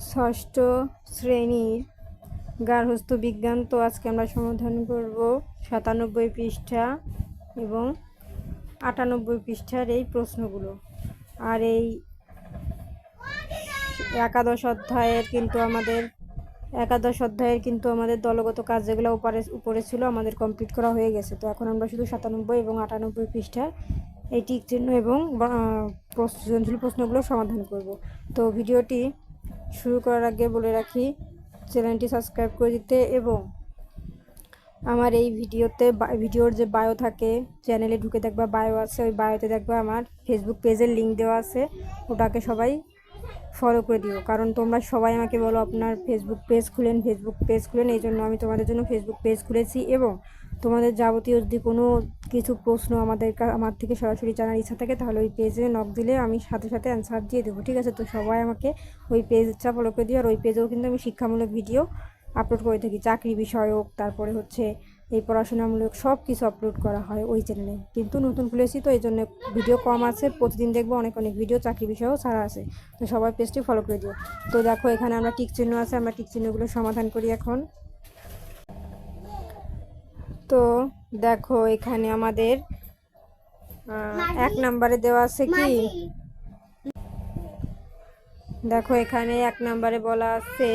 ষষ্ঠ শ্রেণির গার্হস্থ্য বিজ্ঞান তো আজকে আমরা সমাধান করব সাতানব্বই পৃষ্ঠা এবং আটানব্বই পৃষ্ঠার এই প্রশ্নগুলো। আর এই একাদশ অধ্যায়ের কিন্তু আমাদের একাদশ অধ্যায়ের কিন্তু আমাদের দলগত কাজ যেগুলো উপরে উপরে ছিল আমাদের কমপ্লিট করা হয়ে গেছে। তো এখন আমরা শুধু সাতানব্বই এবং আটানব্বই পৃষ্ঠার এই টিক চিহ্ন এবং আহ, প্রশ্ন- প্রশ্নগুলো সমাধান করব। তো ভিডিওটি শুরু করার আগে বলে রাখি, চ্যানেলটি সাবস্ক্রাইব করে দিতে এবং আমার এই ভিডিওতে ভিডিওর যে বায়ো থাকে, চ্যানেলে ঢুকে দেখবা বায়ো আছে, ওই বায়োতে দেখবা আমার ফেসবুক পেজের লিঙ্ক দেওয়া আছে, ওটাকে সবাই ফলো করে দিও। কারণ তোমরা সবাই আমাকে বলো আপনার ফেসবুক পেজ খুলেন ফেসবুক পেজ খুলেন এই জন্য আমি তোমাদের জন্য ফেসবুক পেজ খুলেছি এবং তোমাদের যাবতীয় যদি কোনো কিছু প্রশ্ন আমাদের আমার থেকে সরাসরি জানার ইচ্ছা থাকে, তাহলে ওই পেজে নক দিলে আমি সাথে সাথে অ্যান্সার দিয়ে দেবো, ঠিক আছে? তো সবাই আমাকে ওই পেজটা ফলো করে দিও, আর ওই পেজেও কিন্তু আমি শিক্ষামূলক ভিডিও আপলোড করে থাকি, চাকরি বিষয়ক, তারপরে হচ্ছে এই পড়াশোনামূলক সব কিছু আপলোড করা হয় ওই চ্যানেলে কিন্তু নতুন খুলেছি তো এই জন্য ভিডিও কম আছে, প্রতিদিন দেখব অনেক অনেক ভিডিও চাকরি বিষয়েও ছাড়া আছে। তো সবাই পেজটি ফলো করে দিও। তো দেখো, এখানে আমরা টিক চিহ্ন আছে, আমরা টিক চিহ্নগুলো সমাধান করি এখন। তো দেখো এখানে আমাদের এক নম্বরে দেওয়া আছে কি? দেখো এখানে এক নম্বরে বলা আছে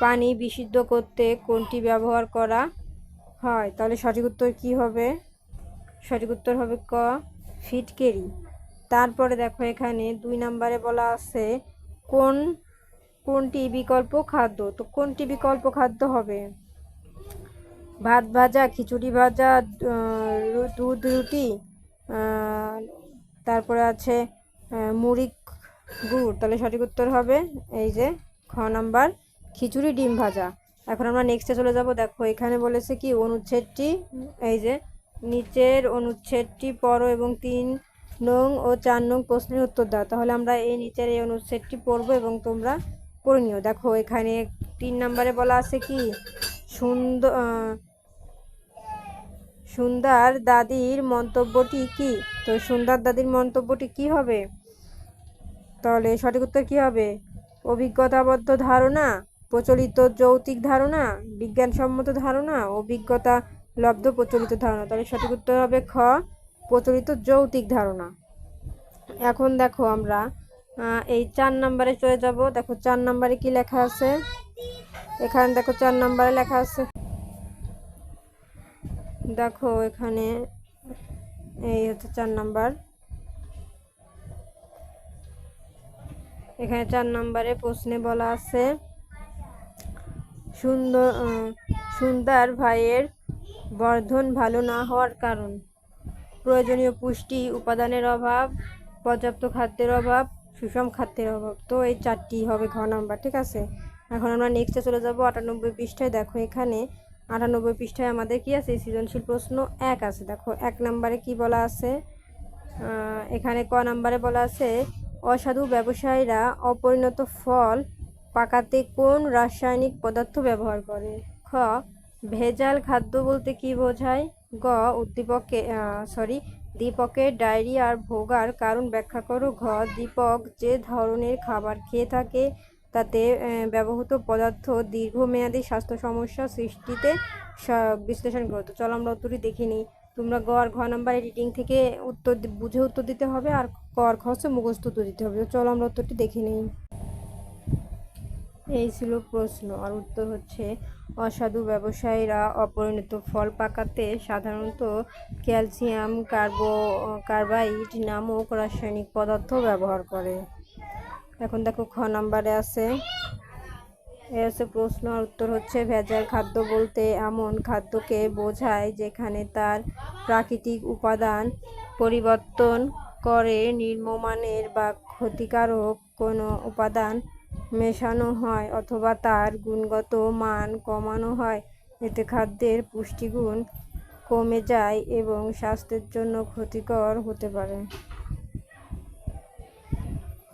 পানি বিশুদ্ধ করতে কোনটি ব্যবহার করা হয়? তাহলে সঠিক উত্তর কি হবে? সঠিক উত্তর হবে ক ফিটকেরি তারপরে দেখো এখানে দুই নম্বরে বলা আছে কোন, কোনটি বিকল্প খাদ্য? তো কোনটি বিকল্প খাদ্য হবে? ভাত ভাজা, খিচুড়ি ভাজা দুধ, রুটি তারপরে আছে মুড়ি গুড়। তাহলে সঠিক উত্তর হবে এই যে খ নাম্বার, খিচুড়ি ডিম ভাজা। এখন আমরা নেক্সটে চলে যাব। দেখো, এখানে বলেছে কি, অনুচ্ছেদটি, এই যে নিচের অনুচ্ছেদটি পড়ো এবং তিন নং ও চার নং প্রশ্নের উত্তর দাও। তাহলে আমরা এই নিচের এই অনুচ্ছেদটি পড়ব এবং তোমরা পড়ে নিও। দেখো, এখানে তিন নম্বরে বলা আছে কি সুন্দর সুন্দর দাদির মন্তব্যটি কি? তো সুন্দর দাদির মন্তব্যটি কি হবে? তাহলে সঠিক উত্তর কি হবে? অভিজ্ঞতাবদ্ধ ধারণা, প্রচলিত যৌতিক ধারণা, বিজ্ঞানসম্মত ধারণা, অভিজ্ঞতা লব্ধ প্রচলিত ধারণা। তাহলে সঠিক উত্তর হবে খ, প্রচলিত যৌতিক ধারণা। এখন দেখো আমরা এই চার নম্বরে চলে যাব। দেখো চার নম্বরে কি লেখা আছে? এখানে দেখো চার নম্বরে লেখা আছে। দেখো এখানে এই হচ্ছে চার নাম্বার। এখানে চার নম্বরে প্রশ্নে বলা আছে, সুন্দর সুন্দর ভাইয়ের বর্ধন ভালো না হওয়ার কারণ। প্রয়োজনীয় পুষ্টি, উপাদানের অভাব, পর্যাপ্ত খাদ্যের অভাব, সুষম খাদ্যের অভাব। তো এই চারটি হবে ঘ নাম্বার, ঠিক আছে? এখন আমরা নেক্সটে চলে যাব আটানব্বই পৃষ্ঠায়। দেখো এখানে আটানব্বই পৃষ্ঠায় আমাদের কি আছে? সৃজনশীল প্রশ্ন এক আছে। দেখো, এক নম্বরে কি বলা আছে? এখানে ক নাম্বারে বলা আছে, অসাধু ব্যবসায়ীরা অপরিণত ফল পাকাতে কোন রাসায়নিক পদার্থ ব্যবহার করে? খ, ভেজাল খাদ্য বলতে কি বোঝায়? গ, উদ্দীপকে সরি দীপকের ডায়েরি আর ভোগার কারণ ব্যাখ্যা করো। ঘ, দীপক যে ধরনের খাবার খেয়ে থাকে তাতে ব্যবহৃত পদার্থ দীর্ঘমেয়াদী স্বাস্থ্য সমস্যা সৃষ্টিতে বিশ্লেষণ করো। তো চলো আমরা উত্তরটি দেখে নিই। তোমরা গ আর ঘ নাম্বার এডিটিং থেকে উত্তর বুঝে উত্তর দিতে হবে আর কর আর খ মুখস্থ উত্তর দিতে হবে। চলো আমরা উত্তরটি দেখে নিই। এই ছিল প্রশ্ন। আর উত্তর হচ্ছে, অসাধু ব্যবসায়ীরা অপরিণত ফল পাকাতে সাধারণত ক্যালসিয়াম কার্বো, কার্বাইড নামক রাসায়নিক পদার্থ ব্যবহার করে। এখন দেখো খ নাম্বারে আছে। হচ্ছে প্রশ্ন, উত্তর হচ্ছে ভেজাল খাদ্য বলতে এমন খাদ্যকে বোঝায় যেখানে তার প্রাকৃতিক উপাদান পরিবর্তন করে নিম্নমানের বা ক্ষতিকারক কোনো উপাদান মেশানো হয় অথবা তার গুণগত মান কমানো হয়। এতে খাদ্যের পুষ্টিগুণ কমে যায় এবং স্বাস্থ্যের জন্য ক্ষতিকর হতে পারে।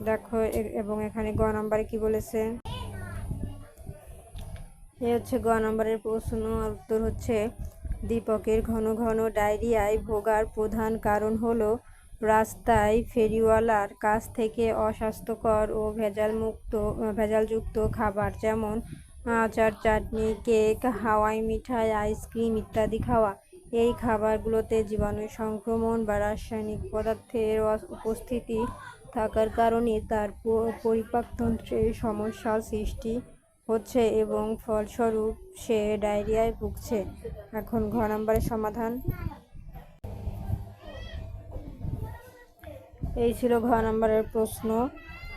দেখো এবং এখানে গ নাম্বারে কি বলেছে? এ হচ্ছে গ নম্বরের প্রশ্ন, উত্তর হচ্ছে, দীপকের ঘন ঘন ডায়রিয়ায় ভোগার প্রধান কারণ হলো রাস্তায় ফেরিওয়ালার কাছ থেকে অস্বাস্থ্যকর ও ভেজালমুক্ত, ভেজালযুক্ত খাবার যেমন আচার, চাটনি, কেক, হাওয়াই মিঠাই, আইসক্রিম ইত্যাদি খাওয়া। এই খাবারগুলোতে জীবাণু সংক্রমণ বা রাসায়নিক পদার্থের উপস্থিতি থাকার কারণে তার প- পরিপাকতন্ত্রে সমস্যার সৃষ্টি হচ্ছে এবং ফলস্বরূপ সে ডায়রিয়ায় ভুগছে। এখন ঘ নম্বরের সমাধান। এই ছিল ঘ নম্বরের প্রশ্ন।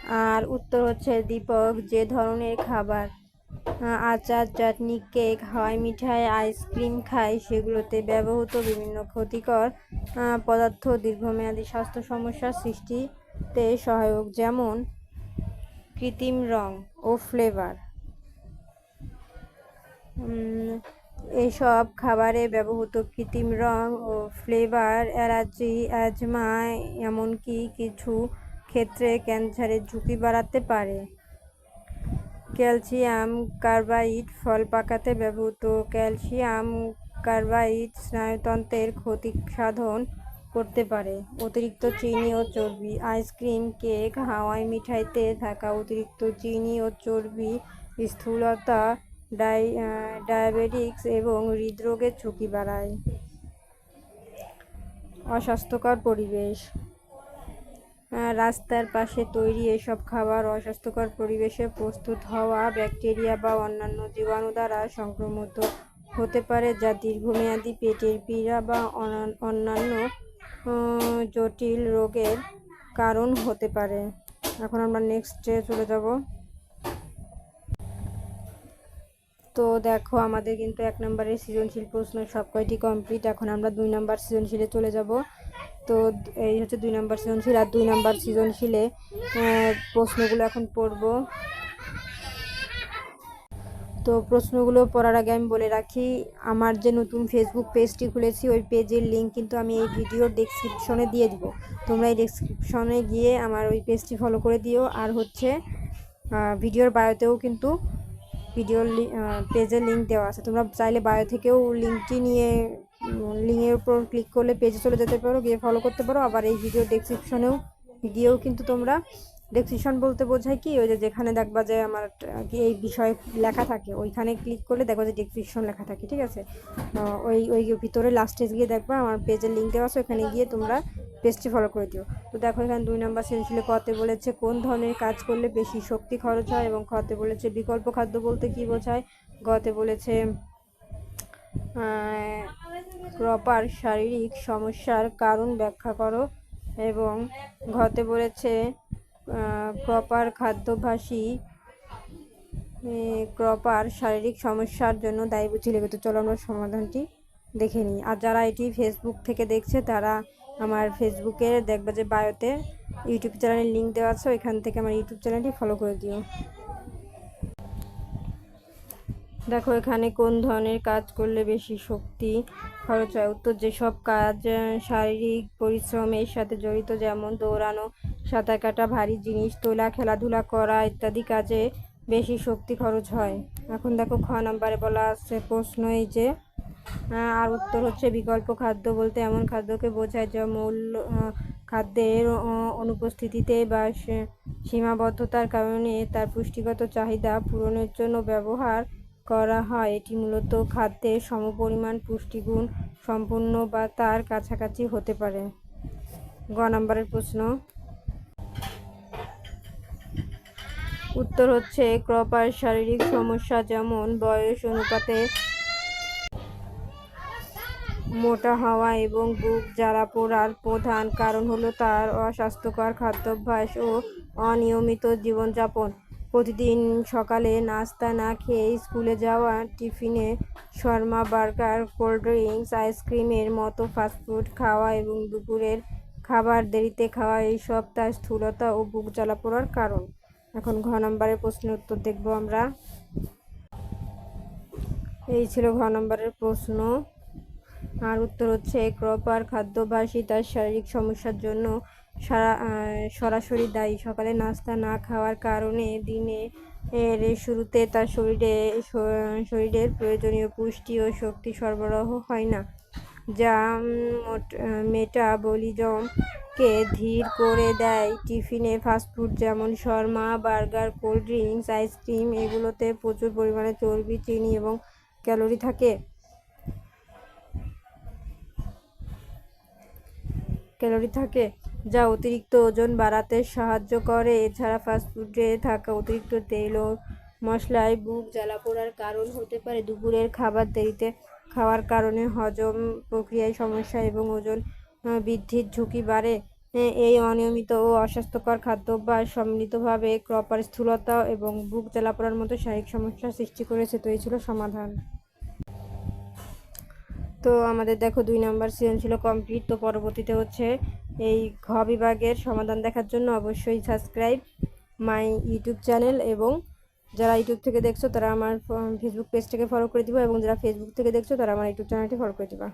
আর উত্তর হচ্ছে, দীপক, যে ধরনের খাবার আচার, চাটনি, কেক হাওয়াই মিঠাই, আইসক্রিম খায়, সেগুলোতে ব্যবহৃত বিভিন্ন ক্ষতিকর পদার্থ, দীর্ঘমেয়াদী স্বাস্থ্য সমস্যার সৃষ্টিতে সহায়ক যেমন কৃত্রিম রং ও ফ্লেভার উম, এইসব খাবারে ব্যবহৃত কৃত্রিম রং ও ফ্লেভার অ্যালার্জি অ্যাজমা এমনকি কিছু ক্ষেত্রে ক্যান্সারের ঝুঁকি বাড়াতে পারে। ক্যালসিয়াম কার্বাইড ফল পাকাতে ব্যবহৃত ক্যালসিয়াম কার্বাইড স্নায়ুতন্ত্রের ক্ষতি সাধন করতে পারে। অতিরিক্ত চিনি ও চর্বি, আইসক্রিম, কেক, হাওয়াই মিঠাইতে থাকা অতিরিক্ত চিনি ও চর্বি, স্থূলতা, ডাই ডায়াবেটিক্স এবং হৃদরোগের ঝুঁকি বাড়ায়। অস্বাস্থ্যকর পরিবেশ। রাস্তার পাশে তৈরি এসব খাবার অস্বাস্থ্যকর পরিবেশে প্রস্তুত হওয়া ব্যাকটেরিয়া বা অন্যান্য জীবাণু দ্বারা সংক্রমিত হতে পারে, যা দীর্ঘমেয়াদী পেটের পীড়া বা অনা- অন্যান্য জটিল রোগের কারণ হতে পারে। এখন আমরা নেক্সটে চলে যাব। তো দেখো, আমাদের কিন্তু এক নম্বরের সৃজনশীল প্রশ্ন সব কয়টি কমপ্লিট এখন আমরা দুই নম্বর সৃজনশীলে চলে যাব। তো এই হচ্ছে দুই নম্বর সৃজনশীল আর দুই নম্বর সৃজনশীলে প্রশ্নগুলো এখন পড়ব। তো প্রশ্নগুলো পড়ার আগে আমি বলে রাখি, আমার যে নতুন ফেসবুক পেজটি খুলেছি, ওই পেজের লিঙ্ক কিন্তু আমি এই ভিডিওর ডেসক্রিপশনে দিয়ে দিব। তোমরা এই ডেসক্রিপশনে গিয়ে আমার ওই পেজটি ফলো করে দিও। আর হচ্ছে ভিডিওর বায়োতেও কিন্তু ভিডিওর পেজের লিঙ্ক দেওয়া আছে। তোমরা চাইলে বায়ো থেকেও লিঙ্কটি নিয়ে লিঙ্কের উপর ক্লিক করলে পেজে চলে যেতে পারো, গিয়ে ফলো করতে পারো। আবার এই ভিডিও ডেসক্রিপশনেও গিয়েও কিন্তু তোমরা ডেসক্রিপশন বলতে বোঝায় কি? ওই যে যেখানে দেখবা যে আমার কি এই বিষয়ে লেখা থাকে, ওইখানে ক্লিক করলে দেখবা যে ডেসক্রিপশন লেখা থাকে, ঠিক আছে? ওই ওই ভিতরে লাস্টে গিয়ে দেখবা আমার পেজের লিঙ্ক দেওয়া আছে ওখানে গিয়ে তোমরা পেজটি ফলো করে দিও। তো দেখো এখানে দুই নম্বর সেন্সিলে কতে বলেছে কোন ধরনের কাজ করলে বেশি শক্তি খরচ হয়? এবং খতে বলেছে বিকল্প খাদ্য বলতে কি বোঝায়? গতে বলেছে প্রপার শারীরিক সমস্যার কারণ ব্যাখ্যা করো। এবং ঘতে বলেছে প্রপার খাদ্যাভ্যাসী প্রপার শারীরিক সমস্যার জন্য দায়ী বুঝি লেগে তো চলো আমরা সমাধানটি দেখে নিই। আর যারা এটি ফেসবুক থেকে দেখছে, তারা আমার ফেসবুকে দেখবে যে বায়োতে ইউটিউব চ্যানেলের লিঙ্ক দেওয়া আছে। ওইখান থেকে আমার ইউটিউব চ্যানেলটি ফলো করে দিও। দেখো, এখানে কোন ধরনের কাজ করলে বেশি শক্তি খরচ হয়? উত্তর, যেসব কাজ শারীরিক পরিশ্রমের সাথে জড়িত, যেমন দৌড়ানো সাঁতার কাটা ভারী জিনিস, তোলা, খেলাধুলা করা ইত্যাদি কাজে বেশি শক্তি খরচ হয়। এখন দেখো খ নম্বরে বলা আছে প্রশ্ন এই যে আর উত্তর হচ্ছে বিকল্প খাদ্য বলতে এমন খাদ্যকে বোঝায় যা মূল খাদ্যের অনুপস্থিতিতে বা সীমাবদ্ধতার কারণে তার পুষ্টিগত চাহিদা পূরণের জন্য ব্যবহার করা হয়। এটি মূলত খাদ্যের সমপরিমাণ পুষ্টিগুণ সম্পূর্ণ বা তার কাছাকাছি হতে পারে। গ নম্বরের প্রশ্ন উত্তর হচ্ছে, ক্রপার শারীরিক সমস্যা যেমন বয়স অনুপাতে মোটা হওয়া এবং বুক জ্বালা পোড়ার প্রধান কারণ হলো তার অস্বাস্থ্যকর খাদ্যাভ্যাস ও অনিয়মিত জীবনযাপন। প্রতিদিন সকালে নাস্তা না খেয়ে স্কুলে যাওয়া, টিফিনে শর্মা, বার্গার, কোল্ড ড্রিঙ্কস, আইসক্রিমের মতো ফাস্টফুড খাওয়া এবং দুপুরের খাবার দেরিতে খাওয়া এইসব তার স্থূলতা ও বুক জ্বালা পোড়ার কারণ। এখন ঘ নম্বরের প্রশ্নের উত্তর দেখব আমরা। এই ছিল ঘ নম্বরের প্রশ্ন। আর উত্তর হচ্ছে ক্রপ ক্রপার খাদ্যাভ্যাসই তার শারীরিক সমস্যার জন্য সারা সরাসরি দায়ী। সকালে নাস্তা না খাওয়ার কারণে দিনে এর শুরুতে তার শরীরে শরীরের প্রয়োজনীয় পুষ্টি ও শক্তি সরবরাহ হয় না। যা মেটাবলিজমকে ধীর করে দেয়? টিফিনে ফাস্টফুড যেমন Sharma, burger, cold drinks ice cream এগুলোতে প্রচুর পরিমাণে চর্বি, চিনি এবং ক্যালোরি থাকে। ক্যালোরি থাকে। যা অতিরিক্ত ওজন বাড়াতে সাহায্য করে। এছাড়া ফাস্টফুডে থাকা অতিরিক্ত তেল ও মশলায় বুক জ্বালা পোড়ার কারণ হতে পারে। দুপুরের খাবার দেরিতে খাওয়ার কারণে হজম প্রক্রিয়ায় সমস্যা এবং ওজন বৃদ্ধির ঝুঁকি বাড়ে। এই অনিয়মিত ও অস্বাস্থ্যকর খাদ্যাভ্যাস সম্মিলিতভাবে ক্রপার স্থূলতা এবং বুক জ্বালা পোড়ার মতো শারীরিক সমস্যার সৃষ্টি করেছে, তো এই ছিল সমাধান। তো আমাদের দেখো দুই নাম্বার সৃজনশীল কমপ্লিট তো পরবর্তীতে হচ্ছে এই ঘ বিভাগের সমাধান দেখার জন্য অবশ্যই সাবস্ক্রাইব মাই ইউটিউব চ্যানেল এবং যারা ইউটিউব থেকে দেখছ তারা আমার ফেসবুক পেজটাকে ফলো করে দিবা এবং যারা ফেসবুক থেকে দেখছ তারা আমার ইউটিউব চ্যানেলটি ফলো করে দিবা।